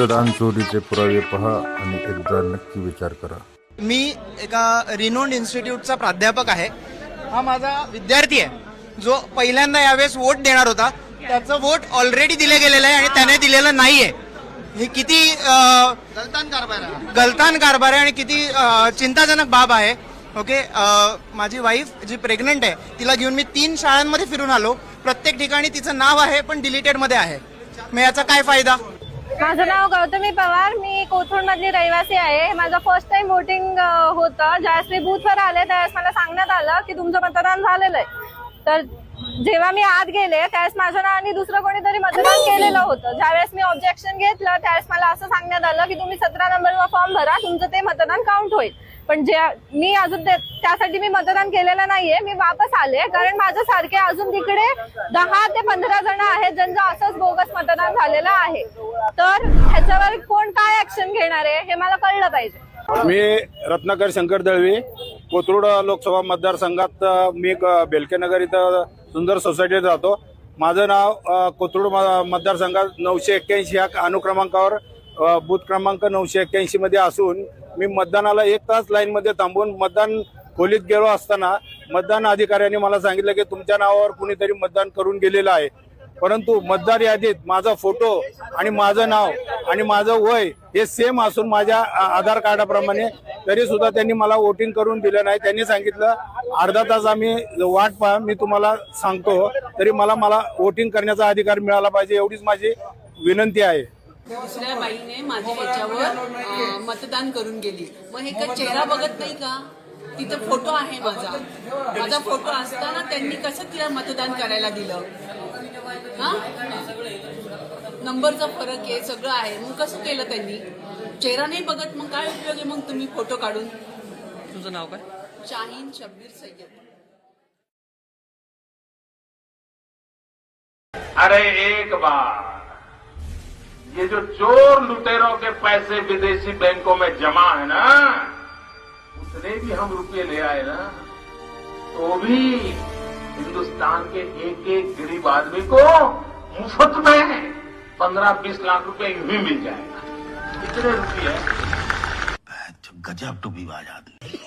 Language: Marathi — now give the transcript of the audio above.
मतदान चोरीचे पुरावे पहा आणि एकदा नक्की विचार करा. मी एका रिनोंड इन्स्टिट्यूटचा प्राध्यापक आहे. हा माझा विद्यार्थी आहे. जो पहिल्यांदा यावेळेस वोट देणार होता. त्याचं वोट ऑलरेडी दिले गेलेलं आहे आणि त्याने दिलेलं नाहीये. हे किती गलतान कारभार आहे गलतान कारभार आहे आणि किती चिंताजनक बाब आहे. ओके माझी वाईफ जी प्रेग्नंट आहे तिला घेऊन मी तीन शाळांमध्ये फिरून आलो. प्रत्येक ठिकाणी तिचं नाव आहे पण डिलीटेडमध्ये आहे. मग याचा काय फायदा? माझं नाव गौतमी पवार. मी कोथरूड मधली रहिवासी आहे. हे माझं फर्स्ट टाइम वोटिंग होतं. ज्यावेळेस मी बूथवर आले त्यावेळेस मला सांगण्यात आलं की तुमचं मतदान झालेलं आहे. तर जेव्हा मी आत गेले त्यावेळेस माझ्या नावाने दुसरं कोणीतरी मतदान केलेलं होतं. ज्यावेळेस मी ऑब्जेक्शन घेतलं त्यावेळेस मला असं सांगण्यात आलं की तुम्ही सतरा नंबरवर फॉर्म भरा तुमचं ते मतदान काउंट होईल. पण जे मी अजून ते- त्यासाठी मी मतदान केलेलं नाहीये. मी वापस आले कारण माझ्या सारखे अजून तिकडे दहा ते पंधरा जण आहेत ज्यांचं असंच बोगस मतदान झालेलं आहे. तर ह्याच्यावर कोण काय ऍक्शन घेणार आहे हे मला कळलं पाहिजे. मी रत्नाकर शंकर दळवी कोथरूड लोकसभा मतदारसंघात मी बेलकेनगर इथं सुंदर सोसायटीत राहतो. माझं नाव कोथरूड म- मतदारसंघात नऊशे एक्क्याऐंशी ह्या अनुक्रमांकावर बूथ क्रमांक नऊशे एक्क्याऐंशी मध्ये असून मी मतदानाला एक तास लाईन मध्ये थांबून मतदान खोलीत गेलो असताना मतदान अधिकाऱ्यांनी मला सांगितलं की तुमच्या नावावर कुणीतरी मतदान करून गेलेलं आहे. परंतु मतदार यादीत माझा फोटो आणि माझं नाव आणि माझं वय हे सेम असून माझ्या आधार कार्डाप्रमाणे तरी सुद्धा त्यांनी मला वोटिंग करून दिलं नाही. त्यांनी सांगितलं अर्धा तास आम्ही वाट पहा मी तुम्हाला सांगतो. तरी मला मला वोटिंग करण्याचा अधिकार मिळाला पाहिजे एवढीच माझी विनंती आहे. दुसऱ्या बाईने माझ्या याच्यावर मतदान करून गेली. मग हे का चेहरा बघत नाही का? तिथं फोटो आहे माझा. माझा फोटो असताना त्यांनी कसं तिला मतदान करायला दिलं? हा? नंबरचा फरक आहे सगळं आहे. मग कसं केलं त्यांनी? चेहरा नाही बघत मग काय उपयोग आहे मग तुम्ही फोटो काढून? तुझं नाव काय? शाहीन शब्बीर सय्यद. अरे एक बार. ये जो चोर लुटेरों के पैसे विदेशी बैंकों में जमा है ना, उतने भी हम रुपये ले आए ना तो भी हिंदुस्तान के एक एक गरीब आदमी को मुफ़्त में पंद्रह बीस लाख रुपए ही मिल जाएगा। इतने रुपये। गजब टू विवाद आदमी